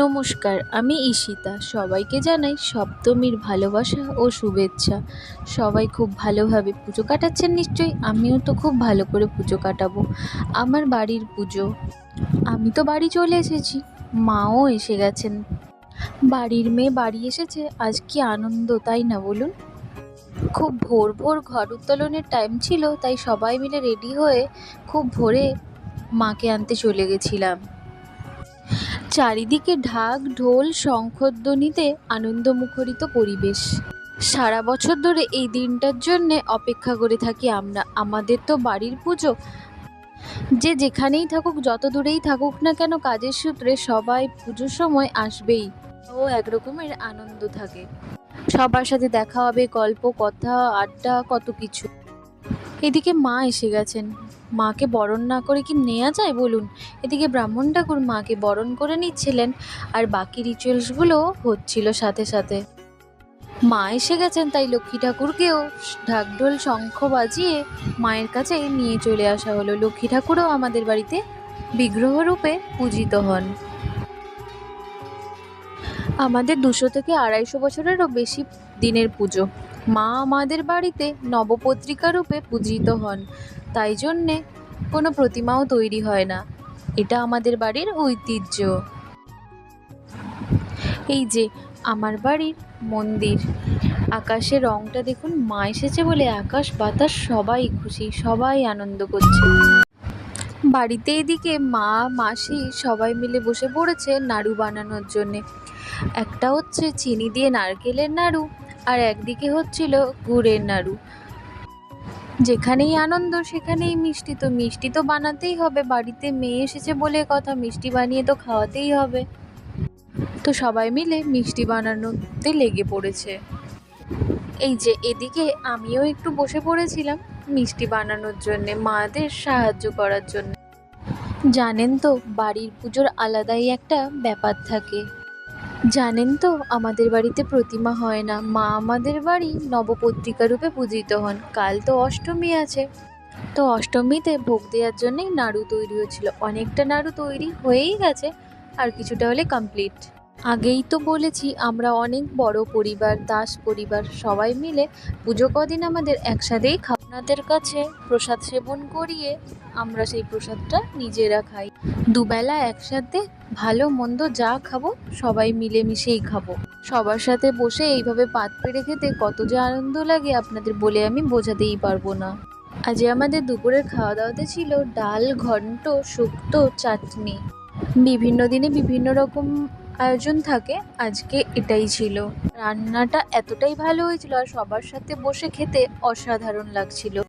নমস্কার, আমি ঈশিতা। সবাইকে জানাই সপ্তমীর ভালোবাসা ও শুভেচ্ছা। সবাই খুব ভালোভাবে পুজো কাটাচ্ছেন নিশ্চয়ই, আমিও তো খুব ভালো করে পুজো কাটাবো। আমার বাড়ির পুজো। আমি তো বাড়ি চলে এসেছি, মাও এসে গেছেন। বাড়ির মেয়ে বাড়ি এসেছে, আজ কি আনন্দ, তাই না বলুন? খুব ভোর ভোর ঘর উত্তোলনের টাইম ছিল, তাই সবাই মিলে রেডি হয়ে খুব ভোরে মাকে আনতে চলে গেছিলাম। চারিদিকে ঢাক, ঢোল, শঙ্খধ্বনিতে আনন্দমুখরিত পরিবেশ। সারা বছর ধরে এই দিনটার জন্যে অপেক্ষা করে থাকি আমরা। আমাদের তো বাড়ির পুজো। যে যেখানেই থাকুক, যত দূরেই থাকুক না কেন, কাজের সূত্রে সবাই পুজোর সময় আসবেই। ও এক রকমের আনন্দ থাকে। সবার সাথে দেখা হবে, গল্প, কথা, আড্ডা, কত কিছু। এদিকে মা এসে গেছেন। মাকে বরণ না করে কি নেওয়া যায় বলুন? এদিকে ব্রাহ্মণ ঠাকুর মাকে বরণ করে নিচ্ছিলেন আর বাকি রিচুয়ালসগুলো হচ্ছিল সাথে সাথে। মা এসে গেছেন তাই লক্ষ্মী ঠাকুরকেও ঢাকঢোল, শঙ্খ বাজিয়ে মায়ের কাছে নিয়ে চলে আসা হলো। লক্ষ্মী ঠাকুরও আমাদের বাড়িতে বিগ্রহ রূপে পূজিত হন। আমাদের দুশো থেকে আড়াইশো বছরেরও বেশি দিনের পুজো। মা আমাদের বাড়িতে নবপত্রিকা রূপে পূজিত হন। তাই জন্যে কোনো প্রতিমাও তৈরি হয় না। এটা আমাদের বাড়ির ঐতিহ্য। এই যে আমার বাড়ির মন্দির। আকাশের রংটা দেখুন, মা এসেছে বলে আকাশ, বাতাস, সবাই খুশি, সবাই আনন্দ করছে। বাড়িতে এদিকে মা, মাসি সবাই মিলে বসে পড়েছে নাড়ু বানানোর জন্যে। একটা হচ্ছে চিনি দিয়ে নারকেলের নাড়ু আর একদিকে হচ্ছিল গুড়ের নাড়ু। যেখানেই আনন্দ, সেখানেই মিষ্টি। তো মিষ্টি তো বানাতেই হবে। বাড়িতে মেয়ে এসেছে বলে কথা, মিষ্টি বানিয়ে তো খাওয়াতেই হবে। তো সবাই মিলে মিষ্টি বানানোতে লেগে পড়েছে। এই যে এদিকে আমিও একটু বসে পড়েছিলাম মিষ্টি বানানোর জন্যে, মাদের সাহায্য করার জন্য। জানেন তো, বাড়ির পুজোর আলাদাই একটা ব্যাপার থাকে। জানেন তো, আমাদের বাড়িতে প্রতিমা হয় না। মা আমাদের বাড়ি নবপত্রিকা রূপে পূজিত হন। কাল তো অষ্টমী আছে। তো অষ্টমীতে ভোগ দেওয়ার জন্যই নাড়ু তৈরি হয়েছিল অনেকটা নাড়ু তৈরি হয়েই গেছে, আর কিছুটা হলে কমপ্লিট আগেই তো বলেছি, আমরা অনেক বড় পরিবার, দাস পরিবার, সবাই মিলে পুজো কদিন আমাদের একসাথেই খাওনাদের কাছে প্রসাদ সেবন করিয়ে আমরা সেই প্রসাদটা নিজেরা খাই। দুবেলা একসাথে ভালো মন্দ যা খাব, সবাই মিলেমিশেই খাব। সবার সাথে বসে এইভাবে পাত পেড়ে খেতে কত যে আনন্দ লাগে, আপনাদের বলে আমি বোঝাতেই পারব না। আজ আমাদের দুপুরের খাওয়া দাওয়াতে ছিল ডাল, ঘন্ট, শুক্তো, চাটনি। বিভিন্ন দিনে বিভিন্ন রকম আয়োজন থাকে, আজকে এটাই ছিল। রান্নাটা এতটাই ভালো হয়েছিল আর সবার সাথে বসে খেতে অসাধারণ লাগছিল।